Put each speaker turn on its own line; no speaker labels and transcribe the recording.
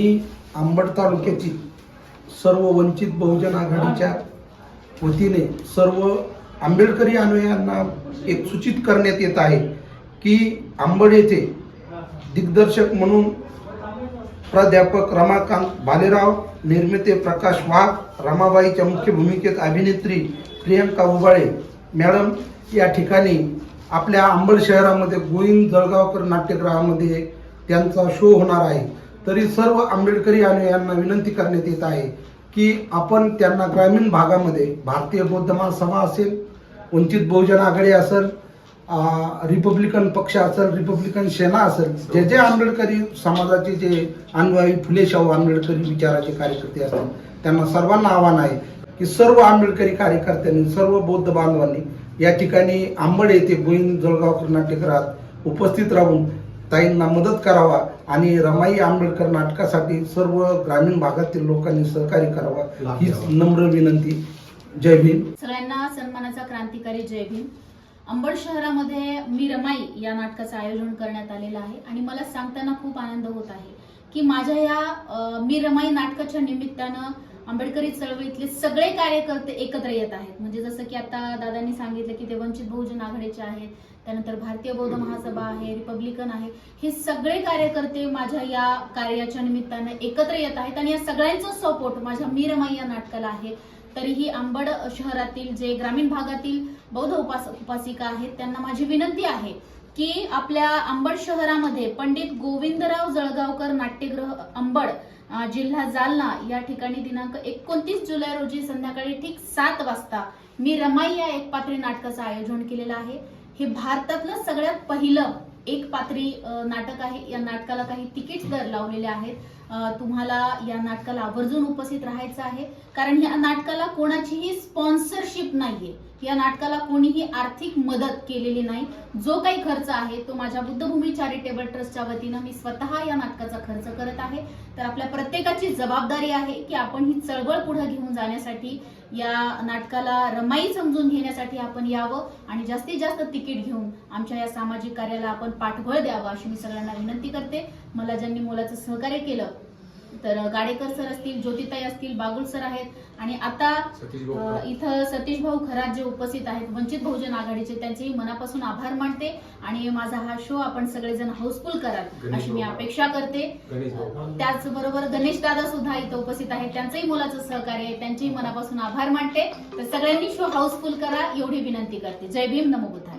मी अंबड तालुक्याची सर्व वंचित बहुजन आघाडीच्या वतीने सर्व आंबेडकरी अनुयायांना एक सूचित करण्यात येत आहे की आंबड येथे दिग्दर्शक म्हणून प्राध्यापक रमाकांत भालेराव निर्माते प्रकाश वाघ रमाबाईच्या मुख्य भूमिकेत अभिनेत्री प्रियंका उबाळे. मॅडम या ठिकाणी आपल्या आंबड शहरामध्ये गोविंद जळगावकर नाट्यगृहामध्ये त्यांचा शो होणार आहे. तरी सर्व आंबेडकरी आणि यांना विनंती करण्यात येत आहे की आपण त्यांना ग्रामीण भागामध्ये भारतीय बौद्ध महासभा असेल वंचित बहुजन आघाडी असेल रिपब्लिकन पक्ष असेल रिपब्लिकन सेना असेल जे जे आंबेडकरी समाजाचे जे अनुयायी फुले शाहू आंबेडकरी विचाराचे कार्यकर्ते असतील त्यांना सर्वांना आव्हान आहे की सर्व आंबेडकरी कार्यकर्त्यांनी सर्व बौद्ध बांधवांनी या ठिकाणी आंबड येथे गोविंद जळगावकर नाट्यगृहात उपस्थित राहून ताईंना मदत करावा आणि रमाई आंबेडकर नाटकासाठी सर्व ग्रामीण भागातील लोकांनी सहकार्य करावा हीच नम्र विनंती. जय भीम.
सगळ्यांना सन्मानाचा क्रांतिकारी जय भीम. अंबड शहरामध्ये मी रमाई या नाटकाचं आयोजन करण्यात आलेलं आहे आणि मला सांगताना खूप आनंद होत आहे की माझ्या या मी रमाई नाटकाच्या निमित्तानं आंबेडकरी चळवळीतले सगळे कार्यकर्ते एकत्र येत आहेत. म्हणजे जसं की आता दादांनी सांगितलं की ते वंचित बहुजन आघाडीचे आहेत त्यानंतर भारतीय बौद्ध महासभा आहे रिपब्लिकन आहे. हे सगळे कार्यकर्ते माझ्या या कार्याच्या निमित्तानं एकत्र येत आहेत आणि या सगळ्यांचा सपोर्ट माझ्या मी रमाई या नाटकाला आहे. तरीही अंबड शहरातील जे ग्रामीण भागातील बौद्ध उपासक उपासिका आहेत त्यांना माझी विनंती आहे की आपल्या अंबड शहरामध्ये पंडित गोविंदराव जळगावकर नाट्यगृह अंबड जिल्हा जालना या ठिकाणी दिनांक एकोणतीस जुलै रोजी संध्याकाळी ठीक सात वाजता मी रमाई या एक पात्री नाटकाचं आयोजन केलेलं आहे. हे भारतातलं सगळ्यात पहिलं एक पात्री नाटक आहे. या नाटकाला काही तिकीट दर लावलेले आहेत. तुम्हाला या नाटकाला आवर्जून उपस्थित राहायचं आहे. कारण या नाटकाला कोणाचीही स्पॉन्सर स्पॉन्सरशिप नाहीये. या नाटकाला कोणीही आर्थिक मदत केलेली नाही. जो काही खर्च आहे तो माझ्या बुद्धभूमी चॅरिटेबल ट्रस्टच्या वतीनं मी स्वतः या नाटकाचा खर्च करत आहे. तर आपल्या प्रत्येकाची जबाबदारी आहे की आपण ही चळवळ पुढे घेऊन जाण्यासाठी या नाटकाला रमाई समजून घेण्यासाठी आपण यावं आणि जास्तीत जास्त तिकीट घेऊन आमच्या या सामाजिक कार्याला आपण पाठबळ द्यावं अशी मी सगळ्यांना विनंती करते. मला ज्यांनी मोलाचं सहकार्य केलं तर गाडेकर सर असतील ज्योतिताई असतील बागुल सर आहेत. आणि आता इथं सतीश भाऊ खरात जे उपस्थित आहेत वंचित बहुजन आघाडीचे त्यांचेही मनापासून आभार मानते. आणि माझा हा शो आपण सगळेजण हाऊसफुल कराल अशी मी अपेक्षा करते. त्याचबरोबर गणेश दादा सुद्धा इथं उपस्थित आहेत. त्यांचंही मुलाचं सहकार्य आहे त्यांचेही मनापासून आभार मानते. तर सगळ्यांनी शो हाऊसफुल करा एवढी विनंती करते. जय भीम नमो बुद्धाय.